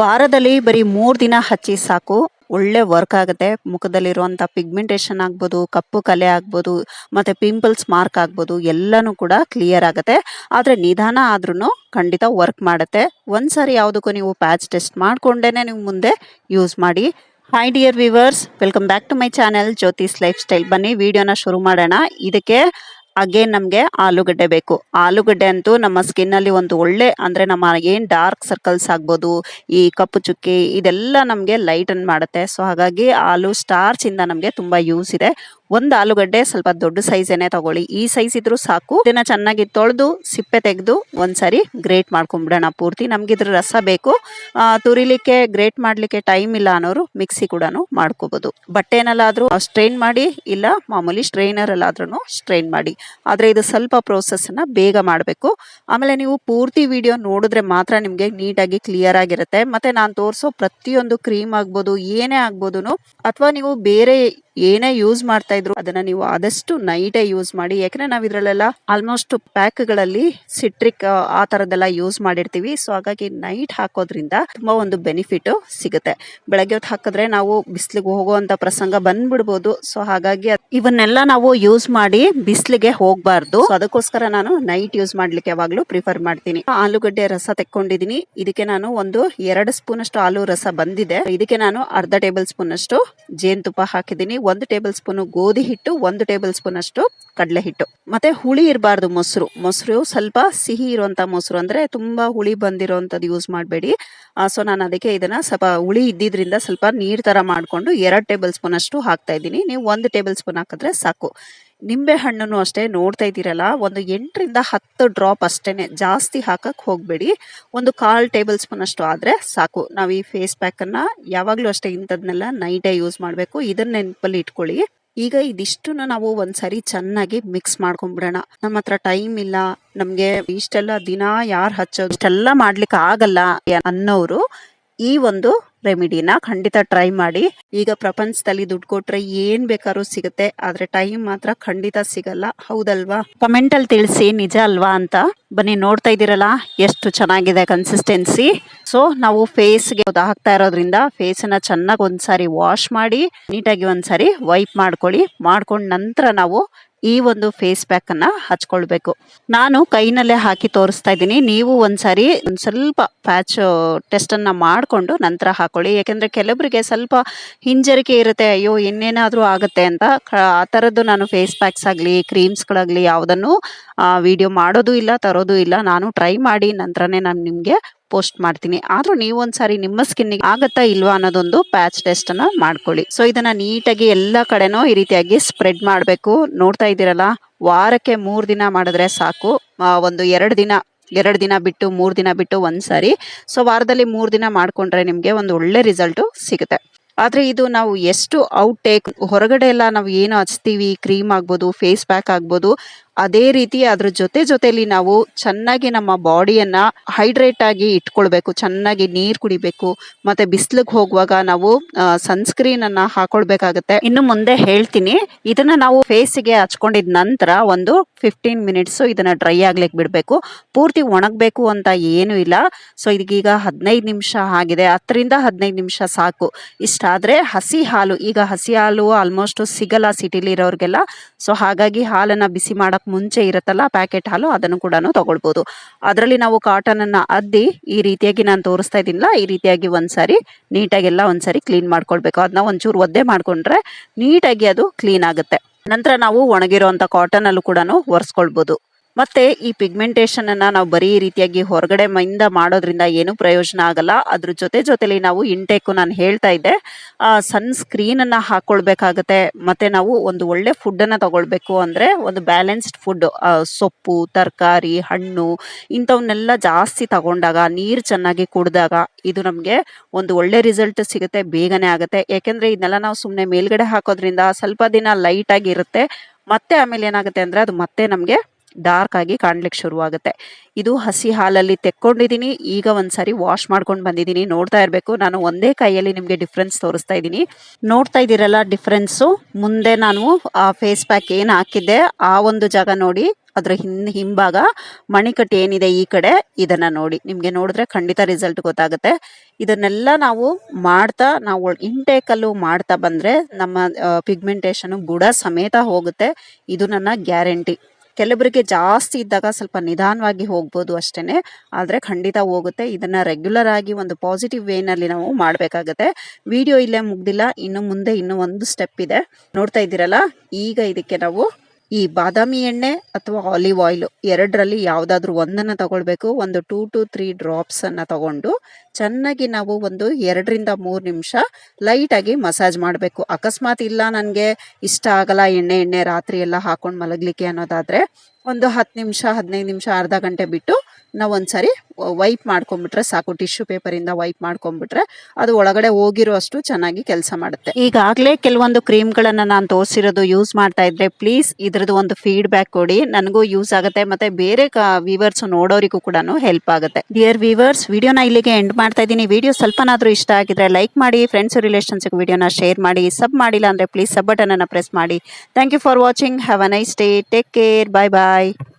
ವಾರದಲ್ಲಿ ಬರೀ ಮೂರು ದಿನ ಹಚ್ಚಿ ಸಾಕು. ಒಳ್ಳೆ ವರ್ಕ್ ಆಗುತ್ತೆ. ಮುಖದಲ್ಲಿರುವಂಥ ಪಿಗ್ಮೆಂಟೇಷನ್ ಆಗ್ಬೋದು, ಕಪ್ಪು ಕಲೆ ಆಗ್ಬೋದು, ಮತ್ತು ಪಿಂಪಲ್ಸ್ ಮಾರ್ಕ್ ಆಗ್ಬೋದು, ಎಲ್ಲನೂ ಕೂಡ ಕ್ಲಿಯರ್ ಆಗುತ್ತೆ. ಆದರೆ ನಿಧಾನ ಆದ್ರೂ ಖಂಡಿತ ವರ್ಕ್ ಮಾಡುತ್ತೆ. ಒಂದ್ಸರಿ ಯಾವುದಕ್ಕೂ ನೀವು ಪ್ಯಾಚ್ ಟೆಸ್ಟ್ ಮಾಡಿಕೊಂಡೇ ನೀವು ಮುಂದೆ ಯೂಸ್ ಮಾಡಿ. Hi dear viewers welcome back to my channel Jyothi's lifestyle ಬನ್ನಿ ವಿಡಿಯೋನ ಶುರು ಮಾಡೋಣ. ಇದಕ್ಕೆ ಅಗೇನ್ ನಮಗೆ ಆಲೂಗಡ್ಡೆ ಬೇಕು. ಆಲೂಗಡ್ಡೆ ಅಂತೂ ನಮ್ಮ ಸ್ಕಿನ್ ಅಲ್ಲಿ ಒಂದು ಒಳ್ಳೆ ಅಂದ್ರೆ ನಮ್ಮ ಏನ್ ಡಾರ್ಕ್ ಸರ್ಕಲ್ಸ್ ಆಗ್ಬೋದು, ಈ ಕಪ್ಪು ಚುಕ್ಕಿ ಇದೆಲ್ಲ ನಮಗೆ ಲೈಟನ್ ಮಾಡುತ್ತೆ. ಸೊ ಹಾಗಾಗಿ ಆಲೂ ಸ್ಟಾರ್ಚಿಂದ ನಮಗೆ ತುಂಬಾ ಯೂಸ್ ಇದೆ. ಒಂದು ಆಲೂಗಡ್ಡೆ ಸ್ವಲ್ಪ ದೊಡ್ಡ ಸೈಜ್ ಏನೇ ತಗೊಳ್ಳಿ. ಈ ಸೈಜ್ ಇದ್ರೂ ಸಾಕು. ಇದನ್ನ ಚೆನ್ನಾಗಿ ತೊಳೆದು, ಸಿಪ್ಪೆ ತೆಗೆದು ಒಂದ್ಸರಿ ಗ್ರೇಟ್ ಮಾಡ್ಕೊಂಡ್ಬಿಡೋಣ ಪೂರ್ತಿ. ನಮ್ಗೆ ಇದ್ರ ರಸ ಬೇಕು. ತುರಿಲಿಕ್ಕೆ ಗ್ರೇಟ್ ಮಾಡ್ಲಿಕ್ಕೆ ಟೈಮ್ ಇಲ್ಲ ಅನ್ನೋರು ಮಿಕ್ಸಿ ಕೂಡ ಮಾಡ್ಕೋಬಹುದು ಬಟ್ಟೆನಲ್ಲಾದ್ರೂ ಸ್ಟ್ರೈನ್ ಮಾಡಿ, ಇಲ್ಲ ಮಾಮೂಲಿ ಸ್ಟ್ರೈನರ್ ಅಲ್ಲಾದ್ರೂ ಸ್ಟ್ರೈನ್ ಮಾಡಿ. ಆದ್ರೆ ಇದು ಸ್ವಲ್ಪ ಪ್ರೋಸೆಸ್ ಅನ್ನ ಬೇಗ ಮಾಡಬೇಕು. ಆಮೇಲೆ ನೀವು ಪೂರ್ತಿ ವಿಡಿಯೋ ನೋಡಿದ್ರೆ ಮಾತ್ರ ನಿಮ್ಗೆ ನೀಟಾಗಿ ಕ್ಲಿಯರ್ ಆಗಿರುತ್ತೆ. ಮತ್ತೆ ನಾನು ತೋರಿಸೋ ಪ್ರತಿಯೊಂದು ಕ್ರೀಮ್ ಆಗ್ಬೋದು, ಏನೇ ಆಗ್ಬೋದು ಅಥವಾ ನೀವು ಬೇರೆ ಏನೇ ಯೂಸ್ ಮಾಡ್ತಾ ಇದ್ರು, ಅದನ್ನ ನೀವು ಆದಷ್ಟು ನೈಟೇ ಯೂಸ್ ಮಾಡಿ. ಯಾಕಂದ್ರೆ ನಾವ್ ಇದ್ರಲ್ಲೆಲ್ಲ ಆಲ್ಮೋಸ್ಟ್ ಪ್ಯಾಕ್ಗಳಲ್ಲಿ ಸಿಟ್ರಿಕ್ ಆ ತರದೆಲ್ಲ ಯೂಸ್ ಮಾಡಿರ್ತೀವಿ. ಸೊ ಹಾಗಾಗಿ ನೈಟ್ ಹಾಕೋದ್ರಿಂದ ತುಂಬಾ ಒಂದು ಬೆನಿಫಿಟ್ ಸಿಗುತ್ತೆ. ಬೆಳಗ್ಗೆ ಹೊತ್ತು ಹಾಕಿದ್ರೆ ನಾವು ಬಿಸಿಲಿಗೆ ಹೋಗುವಂತ ಪ್ರಸಂಗ ಬಂದ್ಬಿಡ್ಬೋದು. ಸೊ ಹಾಗಾಗಿ ಇವನ್ನೆಲ್ಲ ನಾವು ಯೂಸ್ ಮಾಡಿ ಬಿಸಿಲಿಗೆ ಹೋಗ್ಬಾರ್ದು. ಅದಕ್ಕೋಸ್ಕರ ನಾನು ನೈಟ್ ಯೂಸ್ ಮಾಡ್ಲಿಕ್ಕೆ ಯಾವಾಗ್ಲೂ ಪ್ರಿಫರ್ ಮಾಡ್ತೀನಿ. ಆಲೂಗಡ್ಡೆ ರಸ ತೆಕ್ಕೊಂಡಿದೀನಿ ಇದಕ್ಕೆ ನಾನು ಒಂದು ಎರಡು ಸ್ಪೂನ್ ಅಷ್ಟು ಆಲೂ ರಸ ಬಂದಿದೆ. ಇದಕ್ಕೆ ನಾನು ಅರ್ಧ ಟೇಬಲ್ ಸ್ಪೂನ್ ಅಷ್ಟು ಜೇನುತುಪ್ಪ ಹಾಕಿದೀನಿ ಒಂದು ಟೇಬಲ್ ಸ್ಪೂನ್ ಗೋಧಿ ಹಿಟ್ಟು ಒಂದು ಟೇಬಲ್ ಸ್ಪೂನ್ ಅಷ್ಟು ಕಡಲೆ ಹಿಟ್ಟು ಮತ್ತೆ ಹುಳಿ ಇರಬಾರ್ದು ಮೊಸರು. ಮೊಸರು ಸ್ವಲ್ಪ ಸಿಹಿ ಇರುವಂತ ಮೊಸರು ಅಂದ್ರೆ ತುಂಬಾ ಹುಳಿ ಬಂದಿರೋಂಥದ್ದು ಯೂಸ್ ಮಾಡಬೇಡಿ. ಸೊ ನಾನು ಅದಕ್ಕೆ ಇದನ್ನ ಸ್ವಲ್ಪ ಹುಳಿ ಇದ್ದಿದ್ರಿಂದ ಸ್ವಲ್ಪ ನೀರ್ ತರ ಮಾಡ್ಕೊಂಡು ಎರಡು ಟೇಬಲ್ ಸ್ಪೂನ್ ಅಷ್ಟು ಹಾಕ್ತಾ ಇದ್ದೀನಿ. ನೀವು ಒಂದು ಟೇಬಲ್ ಸ್ಪೂನ್ ಹಾಕಿದ್ರೆ ಸಾಕು. ನಿಂಬೆ ಹಣ್ಣನ್ನು ಅಷ್ಟೇ ನೋಡ್ತಾ ಇದ್ದೀರಲ್ಲ, ಒಂದು ಎಂಟರಿಂದ ಹತ್ತು ಡ್ರಾಪ್ ಅಷ್ಟೇನೆ ಜಾಸ್ತಿ ಹಾಕಕ್ ಹೋಗಬೇಡಿ. ಒಂದು ಕಾಲು ಟೇಬಲ್ ಸ್ಪೂನ್ ಅಷ್ಟು ಆದ್ರೆ ಸಾಕು. ನಾವು ಈ ಫೇಸ್ ಪ್ಯಾಕ್ ಯಾವಾಗಲೂ ಯಾವಾಗ್ಲೂ ಅಷ್ಟೇ ಇಂಥದ್ನೆಲ್ಲ ನೈಟೇ ಯೂಸ್ ಮಾಡಬೇಕು. ಇದನ್ನ ನೆನಪಲ್ಲಿ ಇಟ್ಕೊಳ್ಳಿ. ಈಗ ಇದಿಷ್ಟನ್ನು ನಾವು ಒಂದ್ಸರಿ ಚೆನ್ನಾಗಿ ಮಿಕ್ಸ್ ಮಾಡ್ಕೊಂಡ್ಬಿಡೋಣ ನಮ್ಮ ಹತ್ರ ಟೈಮ್ ಇಲ್ಲ, ನಮ್ಗೆ ಇಷ್ಟೆಲ್ಲ ದಿನ ಯಾರು ಹಚ್ಚೋದು, ಇಷ್ಟೆಲ್ಲ ಮಾಡ್ಲಿಕ್ಕೆ ಆಗಲ್ಲ ಅನ್ನೋರು ಈ ಒಂದು ರೆಮಿಡಿನ ಖಂಡಿತ ಟ್ರೈ ಮಾಡಿ. ಈಗ ಪ್ರಪಂಚದಲ್ಲಿ ದುಡ್ಡು ಕೊಟ್ರೆ ಏನ್ ಬೇಕಾದ್ರೂ ಸಿಗುತ್ತೆ, ಆದ್ರೆ ಟೈಮ್ ಮಾತ್ರ ಖಂಡಿತ ಸಿಗಲ್ಲ. ಹೌದಲ್ವಾ? ಕಮೆಂಟ್ ಅಲ್ಲಿ ತಿಳಿಸಿ, ನಿಜ ಅಲ್ವಾ ಅಂತ. ಬನ್ನಿ, ನೋಡ್ತಾ ಇದ್ದೀರಲ್ಲ, ಎಷ್ಟು ಚೆನ್ನಾಗಿದೆ ಕನ್ಸಿಸ್ಟೆನ್ಸಿ ಸೊ ನಾವು ಫೇಸ್ಗೆ ಹಾಕ್ತಾ ಇರೋದ್ರಿಂದ ಫೇಸ್ ಅನ್ನ ಚೆನ್ನಾಗಿ ಒಂದ್ಸಾರಿ ವಾಶ್ ಮಾಡಿ ನೀಟಾಗಿ ಒಂದ್ಸಾರಿ ವೈಪ್ ಮಾಡ್ಕೊಳ್ಳಿ. ಮಾಡ್ಕೊಂಡ್ ನಂತರ ನಾವು ಈ ಒಂದು ಫೇಸ್ ಪ್ಯಾಕ್ ಅನ್ನ ಹಚ್ಕೊಳ್ಬೇಕು. ನಾನು ಕೈನಲ್ಲೇ ಹಾಕಿ ತೋರಿಸ್ತಾ ಇದ್ದೀನಿ. ನೀವು ಒಂದ್ಸರಿ ಒಂದ್ ಸ್ವಲ್ಪ ಪ್ಯಾಚ್ ಟೆಸ್ಟ್ ಅನ್ನ ಮಾಡಿಕೊಂಡು ನಂತರ ಹಾಕೊಳ್ಳಿ. ಯಾಕೆಂದ್ರೆ ಕೆಲವರಿಗೆ ಸ್ವಲ್ಪ ಹಿಂಜರಿಕೆ ಇರುತ್ತೆ, ಅಯ್ಯೋ, ಇನ್ನೇನಾದ್ರೂ ಆಗುತ್ತೆ ಅಂತ. ಆ ತರದ್ದು ನಾನು ಫೇಸ್ ಪ್ಯಾಕ್ಸ್ ಆಗ್ಲಿ ಕ್ರೀಮ್ಸ್ ಗಳಾಗ್ಲಿ ಯಾವ್ದನ್ನು ವಿಡಿಯೋ ಮಾಡೋದು ಇಲ್ಲ, ತರೋದು ಇಲ್ಲ. ನಾನು ಟ್ರೈ ಮಾಡಿ ನಂತರನೇ ನಾನು ನಿಮ್ಗೆ ಪೋಸ್ಟ್ ಮಾಡ್ತೀನಿ. ಆದ್ರೂ ನೀವು ಒಂದ್ಸಾರಿ ನಿಮ್ಮ ಸ್ಕಿನ್ ಆಗತ್ತಾ ಇಲ್ವಾ ಅನ್ನೋದೊಂದು ಪ್ಯಾಚ್ ಟೆಸ್ಟ್ ಅನ್ನ ಮಾಡ್ಕೊಳ್ಳಿ. ಸೊ ಇದನ್ನ ನೀಟಾಗಿ ಎಲ್ಲಾ ಕಡೆನೂ ಈ ರೀತಿಯಾಗಿ ಸ್ಪ್ರೆಡ್ ಮಾಡಬೇಕು. ನೋಡ್ತಾ ಇದ್ದೀರಲ್ಲ, ವಾರಕ್ಕೆ ಮೂರು ದಿನ ಮಾಡಿದ್ರೆ ಸಾಕು. ಒಂದು ಎರಡು ದಿನ ಎರಡು ದಿನ ಬಿಟ್ಟು ಮೂರು ದಿನ ಬಿಟ್ಟು ಒಂದ್ಸಾರಿ. ಸೊ ವಾರದಲ್ಲಿ ಮೂರು ದಿನ ಮಾಡ್ಕೊಂಡ್ರೆ ನಿಮಗೆ ಒಂದು ಒಳ್ಳೆ ರಿಸಲ್ಟ್ ಸಿಗುತ್ತೆ. ಆದ್ರೆ ಇದು ನಾವು ಎಷ್ಟು ಔಟ್ ಟೇಕ್ ಹೊರಗಡೆ ಎಲ್ಲ ನಾವು ಏನು ಹಚ್ತೀವಿ ಕ್ರೀಮ್ ಆಗ್ಬೋದು ಫೇಸ್ ಪ್ಯಾಕ್ ಆಗ್ಬೋದು ಅದೇ ರೀತಿ ಅದ್ರ ಜೊತೆ ಜೊತೆಲಿ ನಾವು ಚೆನ್ನಾಗಿ ನಮ್ಮ ಬಾಡಿಯನ್ನ ಹೈಡ್ರೇಟ್ ಆಗಿ ಇಟ್ಕೊಳ್ಬೇಕು, ಚೆನ್ನಾಗಿ ನೀರ್ ಕುಡಿಬೇಕು, ಮತ್ತೆ ಬಿಸಿಲಿಗೆ ಹೋಗುವಾಗ ನಾವು ಸನ್ಸ್ಕ್ರೀನ್ ಅನ್ನ ಹಾಕೊಳ್ಬೇಕಾಗತ್ತೆ. ಇನ್ನು ಮುಂದೆ ಹೇಳ್ತೀನಿ, ಇದನ್ನ ನಾವು ಫೇಸ್ಗೆ ಹಚ್ಕೊಂಡಿದ ನಂತರ ಒಂದು ಫಿಫ್ಟೀನ್ ಮಿನಿಟ್ಸ್ ಇದನ್ನ ಡ್ರೈ ಆಗ್ಲಿಕ್ಕೆ ಬಿಡಬೇಕು. ಪೂರ್ತಿ ಒಣಗಬೇಕು ಅಂತ ಏನು ಇಲ್ಲ. ಸೊ ಇದೀಗ ಹದಿನೈದು ನಿಮಿಷ ಆಗಿದೆ. ಹತ್ತರಿಂದ ಹದಿನೈದು ನಿಮಿಷ ಸಾಕು. ಇಷ್ಟಾದ್ರೆ ಹಸಿ ಹಾಲು, ಈಗ ಹಸಿ ಹಾಲು ಆಲ್ಮೋಸ್ಟ್ ಸಿಗಲ್ಲ ಸಿಟಿಲಿ ಇರೋರ್ಗೆಲ್ಲ ಸೊ, ಹಾಗಾಗಿ ಹಾಲನ್ನ ಬಿಸಿ ಮಾಡಕ್ ಮುಂಚೆ ಇರುತ್ತಲ್ಲ ಪ್ಯಾಕೆಟ್ ಹಾಲು, ಅದನ್ನು ಕೂಡ ತಗೊಳ್ಬೋದು. ಅದರಲ್ಲಿ ನಾವು ಕಾಟನ್ ಅನ್ನ ಅದ್ದಿ, ಈ ರೀತಿಯಾಗಿ ನಾನು ತೋರಿಸ್ತಾ ಇದ್ದೀನಿಲ್ಲ, ಈ ರೀತಿಯಾಗಿ ಒಂದ್ಸಾರಿ ನೀಟಾಗೆಲ್ಲ ಒಂದ್ಸಾರಿ ಕ್ಲೀನ್ ಮಾಡ್ಕೊಳ್ಬೇಕು. ಅದನ್ನ ಒಂಚೂರು ಒದ್ದೆ ಮಾಡ್ಕೊಂಡ್ರೆ ನೀಟಾಗಿ ಅದು ಕ್ಲೀನ್ ಆಗುತ್ತೆ. ನಂತರ ನಾವು ಒಣಗಿರುವಂತ ಕಾಟನ್ ಅಲ್ಲೂ ಕೂಡ ಒರೆಸ್ಕೊಳ್ಬೋದು. ಮತ್ತೆ ಈ ಪಿಗ್ಮೆಂಟೇಷನ್ ಅನ್ನ ನಾವು ಬರೀ ರೀತಿಯಾಗಿ ಹೊರಗಡೆ ಮೈಂದ ಮಾಡೋದ್ರಿಂದ ಏನು ಪ್ರಯೋಜನ ಆಗಲ್ಲ. ಅದ್ರ ಜೊತೆ ಜೊತೆಲಿ ನಾವು ಇಂಟೇಕು ನಾನು ಹೇಳ್ತಾ ಇದ್ದೆ. ಸನ್ ಸ್ಕ್ರೀನ್ ಅನ್ನ ಹಾಕೊಳ್ಬೇಕಾಗತ್ತೆ. ಮತ್ತೆ ನಾವು ಒಂದು ಒಳ್ಳೆ ಫುಡ್ ಅನ್ನ ತಗೊಳ್ಬೇಕು ಅಂದ್ರೆ ಒಂದು ಬ್ಯಾಲೆನ್ಸ್ಡ್ ಫುಡ್ ಸೊಪ್ಪು, ತರಕಾರಿ, ಹಣ್ಣು ಇಂಥವನ್ನೆಲ್ಲ ಜಾಸ್ತಿ ತಗೊಂಡಾಗ, ನೀರು ಚೆನ್ನಾಗಿ ಕುಡ್ದಾಗ ಇದು ನಮ್ಗೆ ಒಂದು ಒಳ್ಳೆ ರಿಸಲ್ಟ್ ಸಿಗುತ್ತೆ, ಬೇಗನೆ ಆಗುತ್ತೆ. ಯಾಕೆಂದ್ರೆ ಇದನ್ನೆಲ್ಲ ನಾವು ಸುಮ್ಮನೆ ಮೇಲ್ಗಡೆ ಹಾಕೋದ್ರಿಂದ ಸ್ವಲ್ಪ ದಿನ ಲೈಟ್ ಆಗಿರುತ್ತೆ ಮತ್ತೆ ಆಮೇಲೆ ಏನಾಗುತ್ತೆ ಅಂದ್ರೆ ಅದು ಮತ್ತೆ ನಮ್ಗೆ ಡಾರ್ಕ್ ಆಗಿ ಕಾಣ್ಲಿಕ್ಕೆ ಶುರುವಾಗುತ್ತೆ. ಇದು ಹಸಿ ಹಾಲಲ್ಲಿ ತೆಕ್ಕೊಂಡಿದ್ದೀನಿ. ಈಗ ಒಂದ್ಸರಿ ವಾಶ್ ಮಾಡ್ಕೊಂಡು ಬಂದಿದ್ದೀನಿ. ನೋಡ್ತಾ ಇರಬೇಕು. ನಾನು ಒಂದೇ ಕೈಯಲ್ಲಿ ನಿಮಗೆ ಡಿಫ್ರೆನ್ಸ್ ತೋರಿಸ್ತಾ ಇದ್ದೀನಿ. ನೋಡ್ತಾ ಇದ್ದೀರಲ್ಲ ಡಿಫ್ರೆನ್ಸು ಮುಂದೆ ನಾನು ಆ ಫೇಸ್ ಪ್ಯಾಕ್ ಏನು ಹಾಕಿದ್ದೆ? ಆ ಒಂದು ಜಾಗ ನೋಡಿ. ಅದರ ಹಿನ್, ಹಿಂಭಾಗ ಮಣಿಕಟ್ಟು ಏನಿದೆ ಈ ಕಡೆ? ಇದನ್ನ ನೋಡಿ. ನಿಮಗೆ ನೋಡಿದ್ರೆ ಖಂಡಿತ ರಿಸಲ್ಟ್ ಗೊತ್ತಾಗುತ್ತೆ. ಇದನ್ನೆಲ್ಲ ನಾವು ಮಾಡ್ತಾ, ನಾವು ಇಂಟೇಕಲ್ಲೂ ಮಾಡ್ತಾ ಬಂದ್ರೆ ನಮ್ಮ ಪಿಗ್ಮೆಂಟೇಷನ್ ಬುಡ ಸಮೇತ ಹೋಗುತ್ತೆ. ಇದು ನನ್ನ ಗ್ಯಾರಂಟಿ ಕೆಲವರಿಗೆ ಜಾಸ್ತಿ ಇದ್ದಾಗ ಸ್ವಲ್ಪ ನಿಧಾನವಾಗಿ ಹೋಗ್ಬೋದು ಅಷ್ಟೇನೆ. ಆದರೆ ಖಂಡಿತ ಹೋಗುತ್ತೆ. ಇದನ್ನ ರೆಗ್ಯುಲರ್ ಆಗಿ ಒಂದು ಪಾಸಿಟಿವ್ ವೇನಲ್ಲಿ ನಾವು ಮಾಡಬೇಕಾಗತ್ತೆ. ವಿಡಿಯೋ ಇಲ್ಲೇ ಮುಗ್ದಿಲ್ಲ. ಇನ್ನು ಮುಂದೆ ಇನ್ನೂ ಒಂದು ಸ್ಟೆಪ್ ಇದೆ. ನೋಡ್ತಾ ಇದ್ದೀರಲ್ಲ? ಈಗ ಇದಕ್ಕೆ ನಾವು ಈ ಬಾದಾಮಿ ಎಣ್ಣೆ ಅಥವಾ ಆಲಿವ್ ಆಯಿಲ್ ಎರಡರಲ್ಲಿ ಯಾವುದಾದ್ರೂ ಒಂದನ್ನು ತಗೊಳ್ಬೇಕು. ಒಂದು ಟೂ ಟು ತ್ರೀ ಡ್ರಾಪ್ಸ್ ಅನ್ನ ತಗೊಂಡು ಚೆನ್ನಾಗಿ ನಾವು ಒಂದು ಎರಡರಿಂದ ಮೂರು ನಿಮಿಷ ಲೈಟಾಗಿ ಮಸಾಜ್ ಮಾಡಬೇಕು. ಅಕಸ್ಮಾತ್ ಇಲ್ಲ ನನಗೆ ಇಷ್ಟ ಆಗಲ್ಲ ಎಣ್ಣೆ ಎಣ್ಣೆ ರಾತ್ರಿ ಎಲ್ಲ ಹಾಕೊಂಡು ಮಲಗಲಿಕ್ಕೆ ಅನ್ನೋದಾದ್ರೆ ಒಂದು ಹತ್ತು ನಿಮಿಷ, ಹದಿನೈದು ನಿಮಿಷ, ಅರ್ಧ ಗಂಟೆ ಬಿಟ್ಟು ನಾವು ಒಂದ್ಸರಿ ವೈಪ್ ಮಾಡ್ಕೊಂಡ್ಬಿಟ್ರೆ ಸಾಕು. ಟಿಶ್ಯೂ ಪೇಪರಿಂದ ವೈಪ್ ಮಾಡ್ಕೊಂಡ್ಬಿಟ್ರೆ ಅದು ಒಳಗಡೆ ಹೋಗಿರೋ ಅಷ್ಟು ಚೆನ್ನಾಗಿ ಕೆಲಸ ಮಾಡುತ್ತೆ. ಈಗಾಗಲೇ ಕೆಲವೊಂದು ಕ್ರೀಮ್ಗಳನ್ನು ನಾನು ತೋರಿಸಿರೋದು ಯೂಸ್ ಮಾಡ್ತಾ ಇದ್ರೆ ಪ್ಲೀಸ್ ಇದ್ರದ್ದು ಒಂದು ಫೀಡ್ಬ್ಯಾಕ್ ಕೊಡಿ. ನನಗೂ ಯೂಸ್ ಆಗುತ್ತೆ. ಮತ್ತೆ ಬೇರೆ ವೀವರ್ಸ್ ನೋಡೋರಿಗೂ ಕೂಡ ಹೆಲ್ಪ್ ಆಗುತ್ತೆ. ಡಿಯರ್ ವೀವರ್ಸ್ ವಿಡಿಯೋನ ಇಲ್ಲಿಗೆ ಎಂಡ್ ಮಾಡ್ತಾ ಇದ್ದೀನಿ. ವಿಡಿಯೋ ಸ್ವಲ್ಪನಾದರೂ ಇಷ್ಟ ಆಗಿದ್ರೆ ಲೈಕ್ ಮಾಡಿ ಫ್ರೆಂಡ್ಸ್ ರಿಲೇಷನ್ಸ್ಗೆ ವಿಡಿಯೋನ ಶೇರ್ ಮಾಡಿ ಸಬ್ ಮಾಡಿಲ್ಲ ಅಂದ್ರೆ ಪ್ಲೀಸ್ ಸಬ್ ಬಟನ್ ಅನ್ನ ಪ್ರೆಸ್ ಮಾಡಿ. Thank you for watching have a nice day take care bye bye Bye.